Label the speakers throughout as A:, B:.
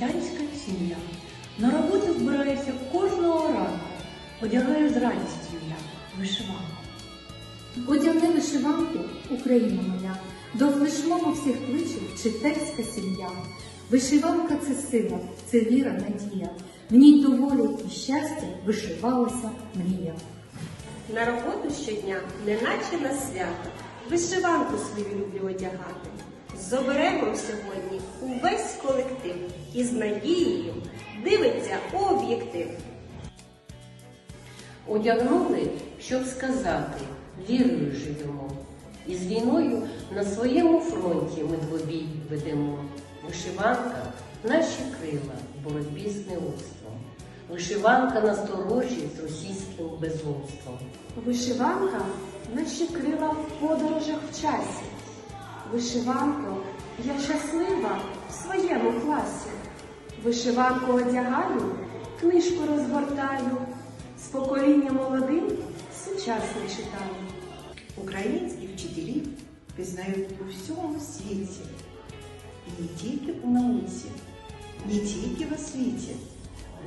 A: Сьогодні сім'я. На роботу збираюся кожного ранку. Одягаю з радістю я вишиванку.
B: Одягни вишиванку, Україна моя, до флешмобу всіх кличів вчительська сім'я. Вишиванка це сила, це віра, надія. В ній до волі і щастя вишивалася мрія.
C: На роботу щодня, неначе на свято, вишиванку свою люблю одягати. Зоберемо сьогодні увесь колектив і з надією дивиться у об'єктив.
D: Одягнули, щоб сказати, вірою живемо. І з війною на своєму фронті ми двобій ведемо. Вишиванка наші крила в боротьбі з неудством. Вишиванка насторожі з російським безумством.
E: Вишиванка наші крила в подорожах в часі. Вишиванко, я щаслива в своєму класі. Вишиванку одягаю, книжку розгортаю, з покоління молодим сучасне читаю.
F: Українських вчителів пізнають у всьому світі. І не тільки у науці, не тільки в освіті,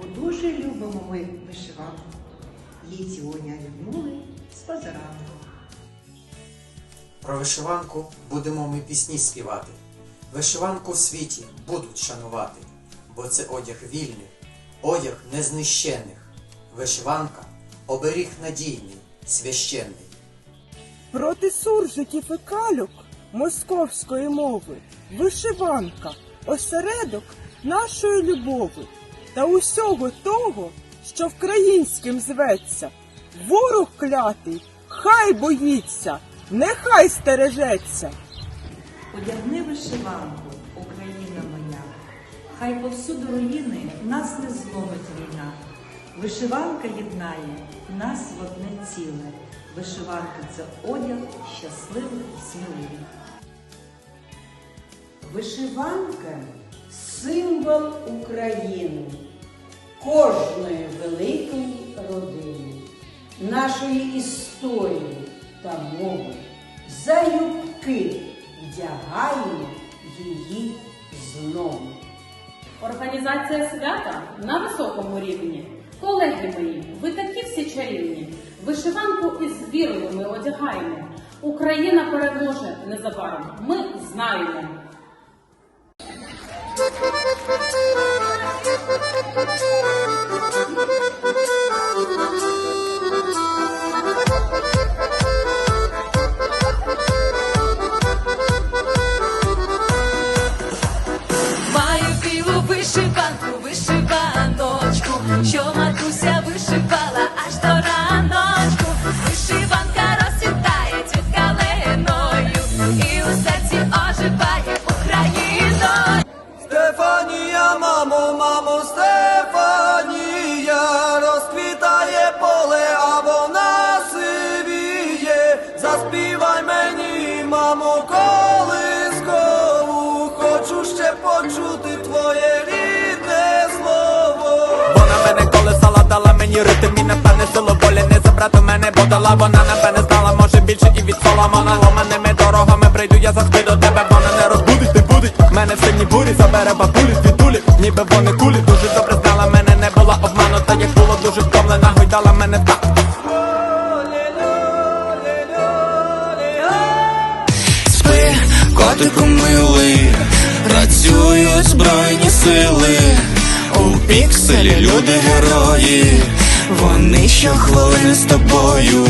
F: бо дуже любимо ми вишиванку. Її сьогодні одягнули з базарану.
G: Про вишиванку будемо ми пісні співати. Вишиванку в світі будуть шанувати, бо це одяг вільних, одяг незнищених. Вишиванка оберіг надійний, священний.
H: Проти суржиків і калюк московської мови вишиванка осередок нашої любови та усього того, що вкраїнським зветься. Ворог клятий, хай боїться, нехай стережеться.
A: Одягни вишиванку, Україна моя. Хай повсюду руїни нас не зломить війна. Вишиванка єднає нас в одне ціле. Вишиванка це одяг щасливий, сміливий.
I: Вишиванка символ України, кожної великої родини, нашої історії та мови. Залюбки вдягаємо її знову.
J: Організація свята на високому рівні. Колеги мої, ви такі всі чарівні. Вишиванку із вірою ми одягаємо. Україна переможе незабаром. Ми знаємо.
G: Мамо, мамо, Стефанія, розквітає поле, а вона сивіє. Заспівай мені, мамо, колискову, хочу ще почути твоє рідне слово. Вона мене колесала, дала мені ритм і напевне силу волі не забрати мене, бо дала вона напевне знала, може більше і від Соломона Ломаними дорогами прийду, я завжди як було дуже втомлена, гойдала мене так
K: Спи, котику милий, працюють збройні сили. У пікселі люди герої, вони щохвилини з тобою.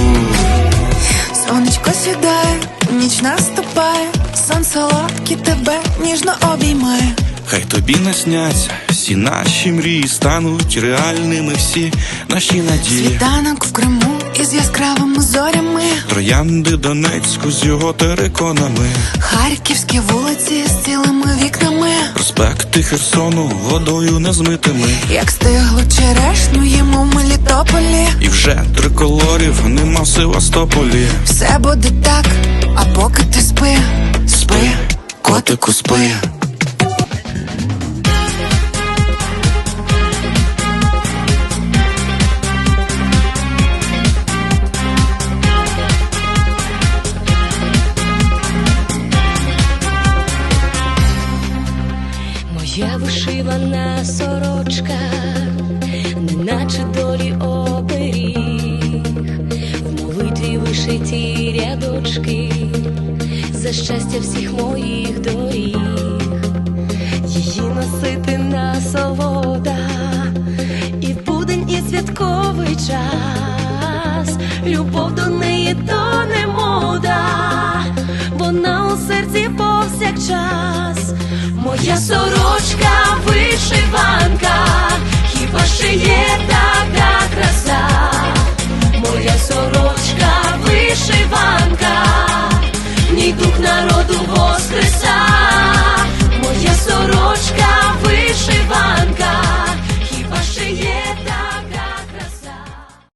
K: Сонечко сідає, ніч наступає, сон солодкий тебе ніжно обіймає.
L: Хай тобі насняться всі
K: всі наші мрії стануть реальними, всі наші надії.
L: Світанок в Криму із яскравими зорями,
K: Троянди Донецьку з його териконами,
L: харківські вулиці з цілими вікнами,
K: проспекти Херсону водою незмитими.
L: як стиглу черешню їмо в Мелітополі.
K: І вже триколорів нема в Севастополі.
L: Все буде так, а поки ти спи,
K: Спи, котику, спи.
M: Сорочка, неначе долі оберіг, в молитві вишиті рядочки, за щастя всіх моїх доріг, її носити насолода, і в будень, і святковий час, любов до неї то не мода, вона у серці як час, моя сорочка вишиванка, хіба шиє така краса, моя сорочка вишиванка.